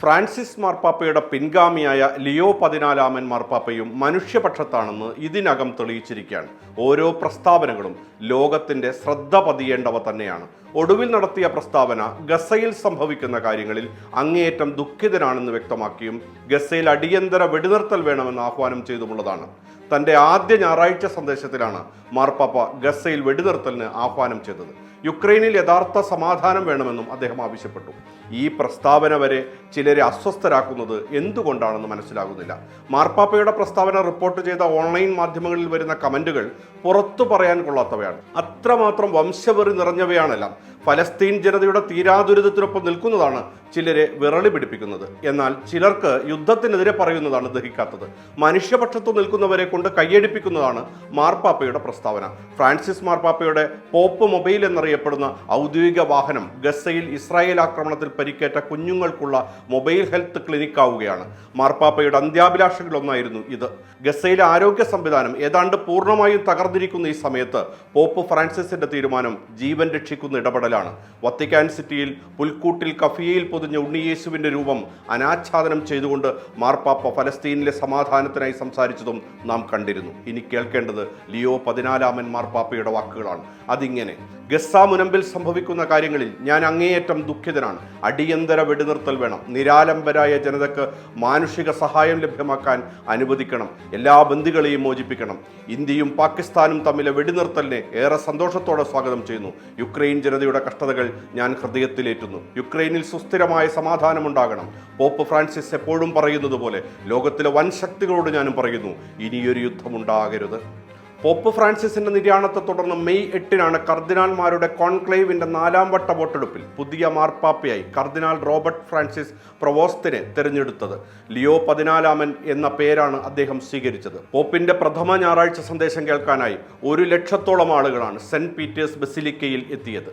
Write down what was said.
Francis മാർപ്പാപ്പയുടെ പിൻഗാമിയായ Leo പതിനാലാമൻ മാർപ്പാപ്പയും മനുഷ്യപക്ഷത്താണെന്ന് ഇതിനകം തെളിയിച്ചിരിക്കുകയാണ്. ഓരോ പ്രസ്താവനകളും ലോകത്തിന്റെ ശ്രദ്ധ പതിയേണ്ടവ തന്നെയാണ്. ഒടുവിൽ നടത്തിയ പ്രസ്താവന ഗസയിൽ സംഭവിക്കുന്ന കാര്യങ്ങളിൽ അങ്ങേയറ്റം ദുഃഖിതനാണെന്ന് വ്യക്തമാക്കിയും ഗസയിൽ അടിയന്തര വെടിനിർത്തൽ വേണമെന്ന് ആഹ്വാനം ചെയ്തുമുള്ളതാണ്. തന്റെ ആദ്യ ഞായറാഴ്ച സന്ദേശത്തിലാണ് മാർപ്പാപ്പ ഗസയിൽ വെടിനിർത്തലിന് ആഹ്വാനം ചെയ്തത്. യുക്രൈനിൽ യഥാർത്ഥ സമാധാനം വേണമെന്നും അദ്ദേഹം ആവശ്യപ്പെട്ടു. ഈ പ്രസ്താവന വരെ ചിലരെ അസ്വസ്ഥരാക്കുന്നത് എന്തുകൊണ്ടാണെന്ന് മനസ്സിലാകുന്നില്ല. മാർപ്പാപ്പയുടെ പ്രസ്താവന റിപ്പോർട്ട് ചെയ്ത ഓൺലൈൻ മാധ്യമങ്ങളിൽ വരുന്ന കമന്റുകൾ പുറത്തു പറയാൻ കൊള്ളാത്തവയാണ്. അത്രമാത്രം വംശവെറി നിറഞ്ഞവയാണെല്ലാം ഫലസ്തീൻ ജനതയുടെ തീരാദുരിതത്തിനൊപ്പം നിൽക്കുന്നതാണ് ചിലരെ വിറളി പിടിപ്പിക്കുന്നത്. എന്നാൽ ചിലർക്ക് യുദ്ധത്തിനെതിരെ പറയുന്നതാണ് ദഹിക്കാത്തത്. മനുഷ്യപക്ഷത്തു നിൽക്കുന്നവരെ കൊണ്ട് കൈയടിപ്പിക്കുന്നതാണ് മാർപ്പാപ്പയുടെ പ്രസ്താവന. ഫ്രാൻസിസ് മാർപ്പാപ്പയുടെ പോപ്പ് മൊബൈൽ എന്നറിയപ്പെടുന്ന ഔദ്യോഗിക വാഹനം ഗസയിൽ ഇസ്രായേൽ ആക്രമണത്തിൽ പരിക്കേറ്റ കുഞ്ഞുങ്ങൾക്കുള്ള മൊബൈൽ ഹെൽത്ത് ക്ലിനിക് ആവുകയാണ് മാർപ്പാപ്പയുടെ അന്ത്യാഭിലാഷങ്ങളൊന്നായിരുന്നു ഇത്. ഗസയിലെ ആരോഗ്യ സംവിധാനം ഏതാണ്ട് പൂർണമായും തകർന്നിരിക്കുന്ന ഈ സമയത്ത് പോപ്പ് ഫ്രാൻസിസിന്റെ തീരുമാനം ജീവൻ രക്ഷിക്കുന്ന ഇടപെടലാണ്. വത്തിക്കാൻ സിറ്റിയിൽ പുൽക്കൂട്ടിൽ കഫിയയിൽ പൊതിഞ്ഞ ഉണ്ണിയേശുവിന്റെ രൂപം അനാച്ഛാദനം ചെയ്തുകൊണ്ട് മാർപ്പാപ്പ ഫലസ്തീനിലെ സമാധാനത്തിനായി സംസാരിച്ചതും നാം കണ്ടിരുന്നു. ഇനി കേൾക്കേണ്ടത് ലിയോ പതിനാലാമൻ മാർപ്പാപ്പയുടെ വാക്കുകളാണ്. അതിങ്ങനെ ഗസ മുനമ്പിൽ സംഭവിക്കുന്ന കാര്യങ്ങളിൽ ഞാൻ അങ്ങേയറ്റം ദുഃഖിതനാണ്. അടിയന്തര വെടിനിർത്തൽ വേണം. നിരാലംബരായ ജനതക്ക് മാനുഷിക സഹായം ലഭ്യമാക്കാൻ അനുവദിക്കണം. എല്ലാ ബന്ദികളെയും മോചിപ്പിക്കണം. ഇന്ത്യയും പാകിസ്ഥാനും തമ്മിലെ വെടിനിർത്തലിനെ ഏറെ സന്തോഷത്തോടെ സ്വാഗതം ചെയ്യുന്നു. യുക്രൈൻ ജനതയുടെ കഷ്ടതകൾ ഞാൻ ഹൃദയത്തിലേറ്റുന്നു. യുക്രൈനിൽ സുസ്ഥിരമായ സമാധാനമുണ്ടാകണം. പോപ്പ് ഫ്രാൻസിസ് എപ്പോഴും പറയുന്നത് പോലെ ലോകത്തിലെ വൻ ശക്തികളോട് ഞാനും പറയുന്നു ഇനിയൊരു യുദ്ധമുണ്ടാകരുത്. പോപ്പ് ഫ്രാൻസിസിന്റെ നിര്യാണത്തെ തുടർന്ന് മെയ് എട്ടിനാണ് കർദിനാൾമാരുടെ കോൺക്ലേവിന്റെ നാലാം വട്ട വോട്ടെടുപ്പിൽ പുതിയ മാർപ്പാപ്പയായി കർദിനാൾ റോബർട്ട് ഫ്രാൻസിസ് പ്രവോസ്തിനെ തെരഞ്ഞെടുത്തത്. ലിയോ പതിനാലാമൻ എന്ന പേരാണ് അദ്ദേഹം സ്വീകരിച്ചത്. പോപ്പിന്റെ പ്രഥമ ഞായറാഴ്ച സന്ദേശം കേൾക്കാനായി ഒരു ലക്ഷത്തോളം ആളുകളാണ് സെന്റ് പീറ്റേഴ്സ് ബസിലിക്കയിൽ എത്തിയത്.